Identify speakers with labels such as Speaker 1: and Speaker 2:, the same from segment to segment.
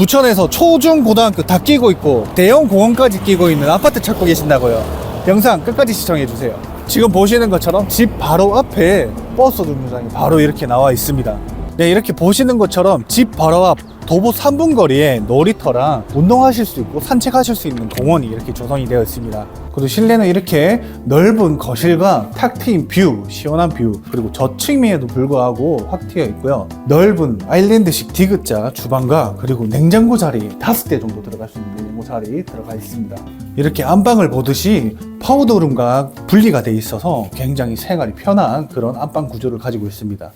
Speaker 1: 부천에서 초중 고등학교 다 끼고 있고 대형 공원까지 끼고 있는 아파트 찾고 계신다고요. 영상 끝까지 시청해 주세요. 지금 보시는 것처럼 집 바로 앞에 버스 정류장이 바로 이렇게 나와 있습니다. 네, 이렇게 보시는 것처럼 집 바로 앞 도보 3분 거리에 놀이터랑 운동하실 수 있고 산책하실 수 있는 공원이 이렇게 조성이 되어 있습니다. 그리고 실내는 이렇게 넓은 거실과 탁 트인 뷰, 시원한 뷰, 그리고 저층임에도 불구하고 확 트여 있고요. 넓은 아일랜드식 디귿자 주방과 그리고 냉장고 자리 다섯 대 정도 들어갈 수 있는 냉장고 자리 들어가 있습니다. 이렇게 안방을 보듯이 파우더룸과 분리가 돼 있어서 굉장히 생활이 편한 그런 안방 구조를 가지고 있습니다.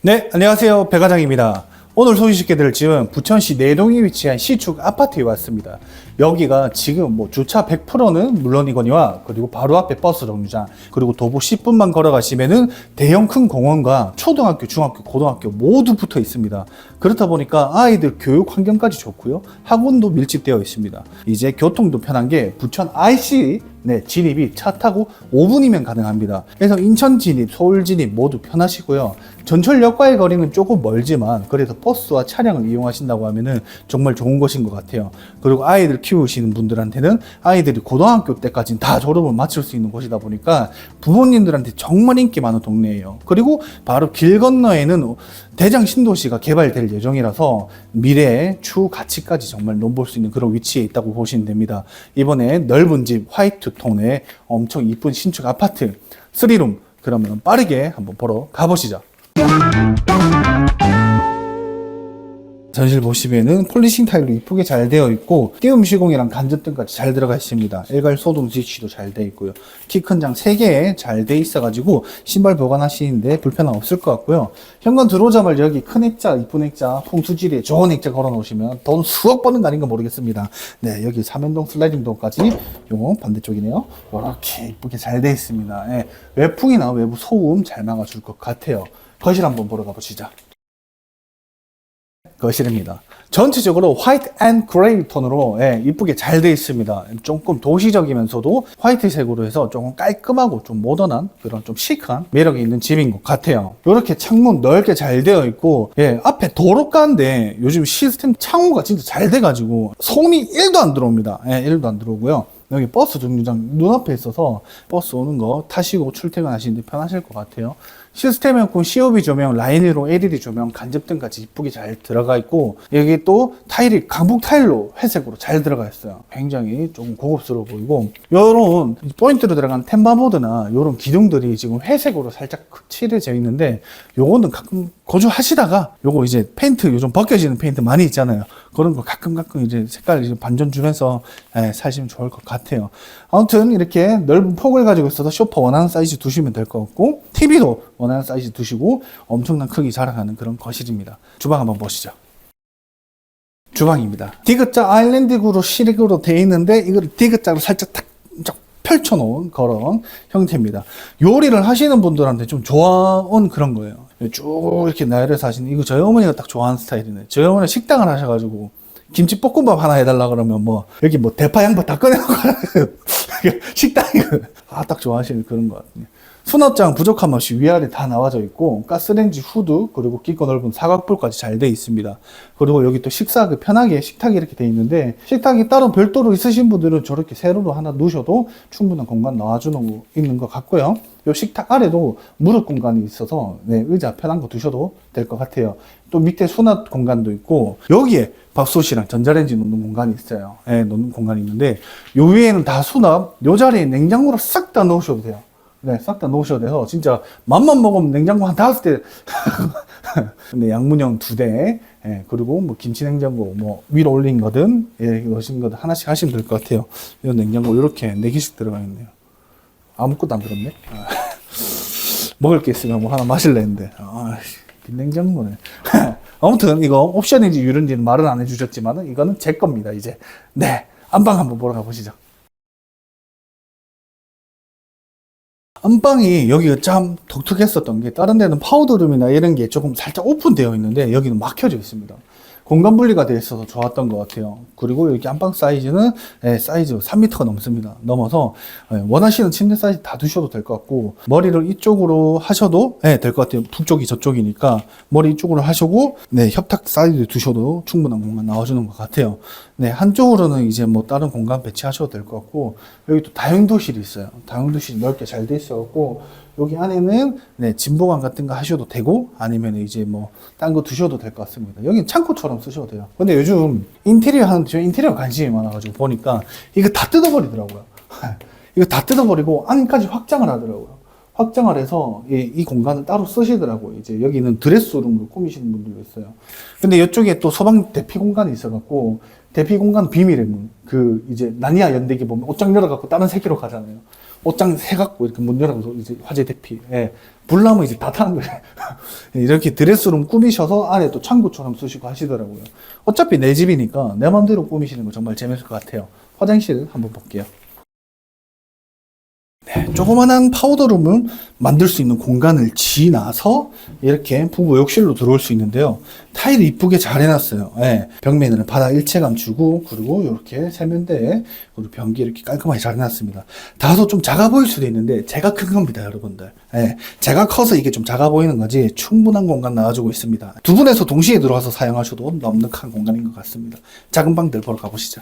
Speaker 1: 네, 안녕하세요. 배과장입니다. 오늘 소개시켜드릴 집은 부천시 내동에 위치한 시축 아파트에 왔습니다. 여기가 지금 뭐 주차 100%는 물론이거니와 그리고 바로 앞에 버스 정류장 그리고 도보 10분만 걸어가시면은 대형 큰 공원과 초등학교, 중학교, 고등학교 모두 붙어 있습니다. 그렇다 보니까 아이들 교육 환경까지 좋고요. 학원도 밀집되어 있습니다. 이제 교통도 편한 게 부천 IC 네, 진입이 차 타고 5분이면 가능합니다. 그래서 인천 진입, 서울 진입 모두 편하시고요. 전철역과의 거리는 조금 멀지만 그래도 버스와 차량을 이용하신다고 하면은 정말 좋은 것인 것 같아요. 그리고 아이들 키우시는 분들한테는 아이들이 고등학교 때까지는 다 졸업을 마칠 수 있는 곳이다 보니까 부모님들한테 정말 인기 많은 동네예요. 그리고 바로 길 건너에는 대장 신도시가 개발될 예정이라서 미래의 추후 가치까지 정말 넘볼 수 있는 그런 위치에 있다고 보시면 됩니다. 이번에 넓은 집 화이트 톤의 엄청 이쁜 신축 아파트 3룸 그러면 빠르게 한번 보러 가보시죠. 전실 보시면은 폴리싱 타일로 이쁘게 잘 되어 있고 띄움 시공이랑 간접등까지 잘 들어가 있습니다. 일괄 소동 스위치도 잘 되어 있고요. 키 큰 장 3개 잘돼 있어가지고 신발 보관하시는데 불편함 없을 것 같고요. 현관 들어오자마자 여기 큰 액자, 이쁜 액자, 풍수지리에 좋은 액자 걸어 놓으시면 돈 수억 버는 거 아닌가 모르겠습니다. 네, 여기 삼연동 슬라이딩 도어까지 요 반대쪽이네요. 이렇게 이쁘게 잘 되어 있습니다. 예, 외풍이나 외부 소음 잘 막아줄 것 같아요. 거실 한번 보러 가보시죠. 거실입니다. 전체적으로 화이트 앤 그레이 톤으로 예, 이쁘게 잘 되어 있습니다. 조금 도시적이면서도 화이트색으로 해서 조금 깔끔하고 좀 모던한 그런 좀 시크한 매력이 있는 집인 것 같아요. 이렇게 창문 넓게 잘 되어 있고 예, 앞에 도로가인데 요즘 시스템 창호가 진짜 잘 돼가지고 소음이 1도 안 들어옵니다. 예, 1도 안 들어오고요. 여기 버스 정류장 눈앞에 있어서 버스 오는 거 타시고 출퇴근하시는데 편하실 것 같아요. 시스템 에어컨 COB 조명, 라인으로 LED 조명, 간접 등까지 이쁘게 잘 들어가 있고 여기 또 타일이 강북 타일로 회색으로 잘 들어가 있어요. 굉장히 조금 고급스러워 보이고 요런 포인트로 들어간 템바보드나 요런 기둥들이 지금 회색으로 살짝 칠해져 있는데 요거는 가끔 거주하시다가 요거 이제 페인트 요즘 벗겨지는 페인트 많이 있잖아요. 그런 거 가끔 가끔 이제 색깔 이제 반전 주면서 예, 사시면 좋을 것 같아요. 아무튼 이렇게 넓은 폭을 가지고 있어서 쇼파 원하는 사이즈 두시면 될 것 같고 TV도 원하는 사이즈 두시고 엄청난 크기 자랑하는 그런 거실입니다. 주방 한번 보시죠. 주방입니다. 디귿자 아일랜드구로 시릭으로 되어 있는데 이걸 디귿자로 살짝 탁 쫙 펼쳐놓은 그런 형태입니다. 요리를 하시는 분들한테 좀 좋아온 그런 거예요. 쭉 이렇게 나열해서 하시는 이거 저희 어머니가 딱 좋아하는 스타일이네. 저희 어머니 식당을 하셔가지고 김치 볶음밥 하나 해달라 그러면 뭐 여기 뭐 대파 양파 다 꺼내놓고 식당이 아 딱 좋아하시는 그런 것 같아요. 수납장 부족함 없이 위아래 다 나와져 있고 가스레인지 후드 그리고 깊고 넓은 사각불까지 잘 돼 있습니다. 그리고 여기 또 식사 그 편하게 식탁이 이렇게 돼 있는데 식탁이 따로 별도로 있으신 분들은 저렇게 세로로 하나 놓으셔도 충분한 공간 나와주는 있는 것 같고요. 요 식탁 아래도 무릎 공간이 있어서 네, 의자 편한 거 두셔도 될 것 같아요. 또 밑에 수납 공간도 있고 여기에 밥솥이랑 전자레인지 놓는 공간이 있어요. 네, 놓는 공간이 있는데 요 위에는 다 수납, 요 자리에 냉장고를 싹 다 넣으셔도 돼요. 네, 싹 다 놓으셔도 진짜 맘만 먹으면 냉장고 한 다섯 대 근데 양문형 두 대, 예, 그리고 뭐 김치 냉장고 뭐 위로 올린 거든 예, 넣으신 거든 하나씩 하시면 될 것 같아요. 이 냉장고 이렇게 네 개씩 들어가 있네요. 아무것도 안 들었네. 아, 먹을 게 있으면 뭐 하나 마실래 했는데 아, 냉장고네. 아무튼 이거 옵션인지 유료인지는 말은 안 해주셨지만은 이거는 제 겁니다 이제. 네, 안방 한번 보러 가보시죠. 안방이 여기가 참 독특했었던 게 다른 데는 파우더룸이나 이런 게 조금 살짝 오픈되어 있는데 여기는 막혀져 있습니다. 공간 분리가 되어 있어서 좋았던 것 같아요. 그리고 여기 안방 사이즈는 예, 사이즈 3m가 넘습니다. 넘어서 예, 원하시는 침대 사이즈 다 두셔도 될 것 같고 머리를 이쪽으로 하셔도 예, 될 것 같아요. 북쪽이 저쪽이니까 머리 이쪽으로 하시고 네, 협탁 사이즈 두셔도 충분한 공간 나와주는 것 같아요. 네, 한쪽으로는 이제 뭐 다른 공간 배치하셔도 될 것 같고 여기 또 다용도실이 있어요. 다용도실이 넓게 잘 돼 있어갖고 여기 안에는 네, 진보관 같은 거 하셔도 되고 아니면 이제 뭐 딴 거 두셔도 될 것 같습니다. 여기 창고처럼 쓰셔도 돼요. 근데 요즘 인테리어 하는데 저 인테리어 관심이 많아가지고 보니까 이거 다 뜯어버리더라고요. 이거 다 뜯어버리고 안까지 확장을 하더라고요. 확장을 해서 이, 이 공간을 따로 쓰시더라고요. 이제 여기는 드레스룸으로 꾸미시는 분들도 있어요. 근데 이쪽에 또 소방 대피 공간이 있어갖고 대피 공간 비밀의 문. 그 이제 나니아 연대기 보면 옷장 열어갖고 다른 세계로 가잖아요. 옷장 세 갖고 이렇게 문 열어서 이제 화재 대피. 예. 불나면 이제 다 타는 거예요. 이렇게 드레스룸 꾸미셔서 안에 또 창구처럼 쓰시고 하시더라고요. 어차피 내 집이니까 내 맘대로 꾸미시는 거 정말 재밌을 것 같아요. 화장실 한번 볼게요. 네, 조그만한 파우더룸을 만들 수 있는 공간을 지나서 이렇게 부부 욕실로 들어올 수 있는데요. 타일 이쁘게 잘 해놨어요. 예, 벽면에는 바닥 일체감 주고 그리고 이렇게 세면대 그리고 변기 이렇게 깔끔하게 잘 해놨습니다. 다소 좀 작아 보일 수도 있는데 제가 큰 겁니다, 여러분들. 예, 제가 커서 이게 좀 작아 보이는 거지 충분한 공간 나와주고 있습니다. 두 분에서 동시에 들어와서 사용하셔도 넉넉한 공간인 것 같습니다. 작은 방들 보러 가보시죠.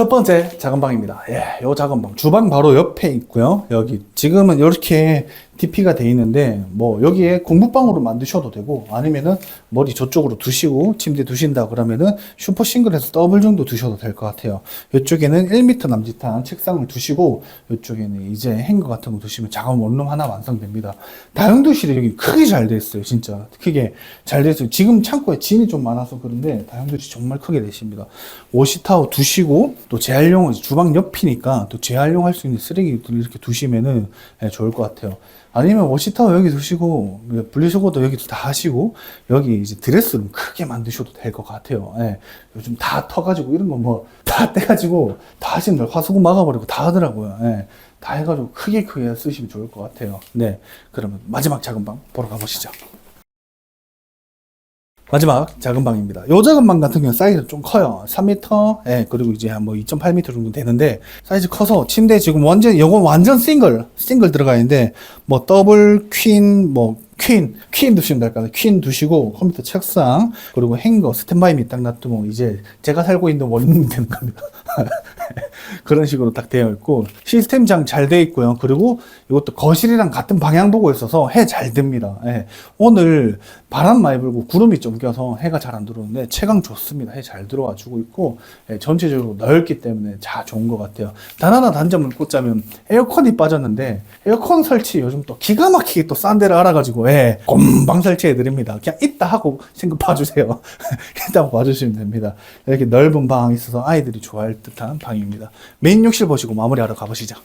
Speaker 1: 첫 번째 작은 방입니다. 예, 요 작은 방. 주방 바로 옆에 있고요. 여기 지금은 이렇게 DP가 돼 있는데 뭐 여기에 공부방으로 만드셔도 되고 아니면은 머리 저쪽으로 두시고 침대 두신다 그러면은 슈퍼 싱글에서 더블 정도 두셔도 될 것 같아요. 이쪽에는 1m 남짓한 책상을 두시고 이쪽에는 이제 행거 같은 거 두시면 작은 원룸 하나 완성됩니다. 다용도실이 여기 크게 잘 돼 있어요. 진짜 크게 잘 돼 있어요. 지금 창고에 진이 좀 많아서 그런데 다용도실이 정말 크게 되십니다. 워시타워 두시고 또 재활용은 주방 옆이니까 또 재활용할 수 있는 쓰레기들 이렇게 두시면은 예, 좋을 것 같아요. 아니면 워시타워 여기 두시고 분리수거도 여기 다 하시고 여기 이제 드레스룸 크게 만드셔도 될 것 같아요. 예. 요즘 다 터가지고 이런 거 뭐 다 떼가지고 다 하시는 화수구 막아버리고 다 하더라고요. 예. 다 해가지고 크게 크게 쓰시면 좋을 것 같아요. 네. 그러면 마지막 작은 방 보러 가보시죠. 마지막 작은 방입니다. 요 작은 방 같은 경우는 사이즈가 좀 커요. 3m, 예, 그리고 이제 한 뭐 2.8m 정도 되는데, 사이즈 커서 침대 지금 완전, 요건 완전 싱글, 싱글 들어가 있는데, 뭐 더블, 퀸, 뭐, 퀸, 퀸 두시면 될까요? 퀸 두시고, 컴퓨터 책상, 그리고 행거, 스탠바이 밑딱 놔두면 이제 제가 살고 있는 원룸이 되는 겁니다. 그런 식으로 딱 되어 있고, 시스템 장 잘 되어 있고요. 그리고 이것도 거실이랑 같은 방향 보고 있어서 해 잘 듭니다. 예. 오늘 바람 많이 불고 구름이 좀 껴서 해가 잘 안 들어오는데 채광 좋습니다. 해 잘 들어와 주고 있고, 예, 전체적으로 넓기 때문에 자 좋은 것 같아요. 단 하나 단점을 꽂자면 에어컨이 빠졌는데, 에어컨 설치 요즘 또 기가 막히게 또 싼 데를 알아가지고, 예, 곰방 설치해 드립니다. 그냥 있다 하고 생각 봐주세요. 있다고 봐주시면 됩니다. 이렇게 넓은 방 있어서 아이들이 좋아할 듯한 방 입니다. 메인 욕실 보시고 마무리하러 가보시죠.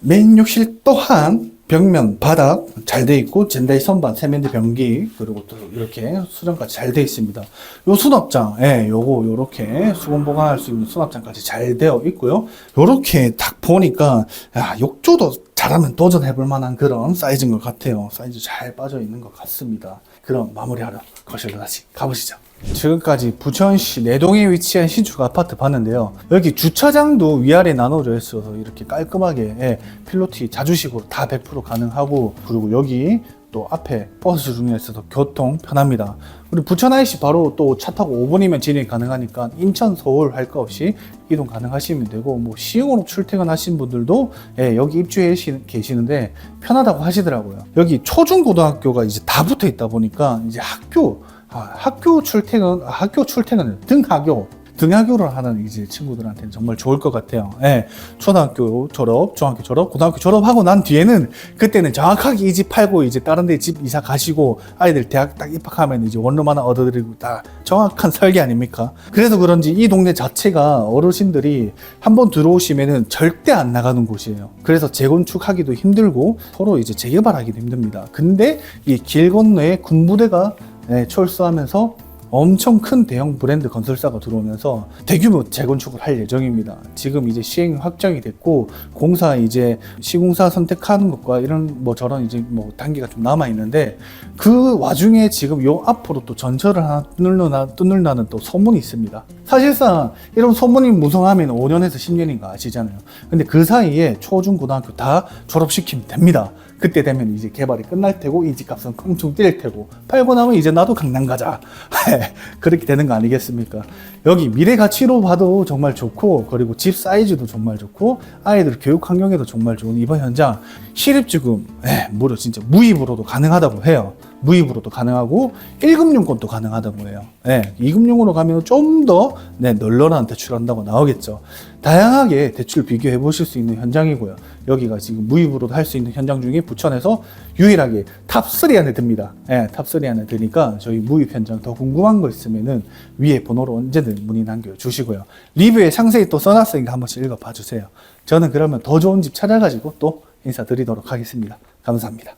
Speaker 1: 메인 욕실 또한 벽면, 바닥 잘 돼 있고 젠다이 선반, 세면대 변기 그리고 또 이렇게 수정까지 잘 돼 있습니다. 요 수납장, 예, 요거 요렇게 수건 보관할 수 있는 수납장까지 잘 되어 있고요. 요렇게 딱 보니까 야, 욕조도 잘하면 도전해볼 만한 그런 사이즈인 것 같아요. 사이즈 잘 빠져 있는 것 같습니다. 그럼 마무리하러 거실로 다시 가보시죠. 지금까지 부천시 내동에 위치한 신축 아파트 봤는데요. 여기 주차장도 위아래 나눠져 있어서 이렇게 깔끔하게 예, 필로티 자주식으로 다 100% 가능하고 그리고 여기 또 앞에 버스 중에서도 교통 편합니다. 우리 부천 IC 바로 또 차 타고 5분이면 진입 가능하니까 인천, 서울 할 거 없이 이동 가능하시면 되고 뭐 시흥으로 출퇴근하신 분들도 예, 여기 입주해 계시- 계시는데 편하다고 하시더라고요. 여기 초중고등학교가 이제 다 붙어 있다 보니까 이제 학교 아, 학교 출퇴근, 아, 학교 출퇴근, 등하교, 등하교를 하는 이제 친구들한테는 정말 좋을 것 같아요. 예, 초등학교 졸업, 중학교 졸업, 고등학교 졸업하고 난 뒤에는 그때는 정확하게 이 집 팔고 이제 다른 데 집 이사 가시고 아이들 대학 딱 입학하면 이제 원룸 하나 얻어드리고 다 정확한 설계 아닙니까? 그래서 그런지 이 동네 자체가 어르신들이 한번 들어오시면은 절대 안 나가는 곳이에요. 그래서 재건축하기도 힘들고 서로 이제 재개발하기도 힘듭니다. 근데 이 길 건너에 군부대가 네, 철수하면서 엄청 큰 대형 브랜드 건설사가 들어오면서 대규모 재건축을 할 예정입니다. 지금 이제 시행 확정이 됐고 공사 이제 시공사 선택하는 것과 이런 뭐 저런 이제 뭐 단계가 좀 남아 있는데 그 와중에 지금 요 앞으로 또 전철을 하나 뚫는다 뚫는다는 또 소문이 있습니다. 사실상 이런 소문이 무성하면 5년에서 10년인가 아시잖아요. 근데 그 사이에 초중 고등학교 다 졸업시키면 됩니다. 그때 되면 이제 개발이 끝날 테고 이 집값은 껑충 뛸 테고 팔고 나면 이제 나도 강남 가자 그렇게 되는 거 아니겠습니까? 여기 미래 가치로 봐도 정말 좋고 그리고 집 사이즈도 정말 좋고 아이들 교육 환경에도 정말 좋은 이번 현장 실입주금 예, 무료 진짜 무입으로도 가능하다고 해요. 무입으로도 가능하고 1금융권도 가능하다고 해요. 네, 2금융으로 가면 좀 더 네, 널널한 대출한다고 나오겠죠. 다양하게 대출 비교해 보실 수 있는 현장이고요. 여기가 지금 무입으로도 할 수 있는 현장 중에 부천에서 유일하게 탑3 안에 듭니다. 네, 탑3 안에 드니까 저희 무입 현장 더 궁금한 거 있으면은 위에 번호로 언제든 문의 남겨주시고요. 리뷰에 상세히 또 써놨으니까 한 번씩 읽어봐 주세요. 저는 그러면 더 좋은 집 찾아가지고 또 인사드리도록 하겠습니다. 감사합니다.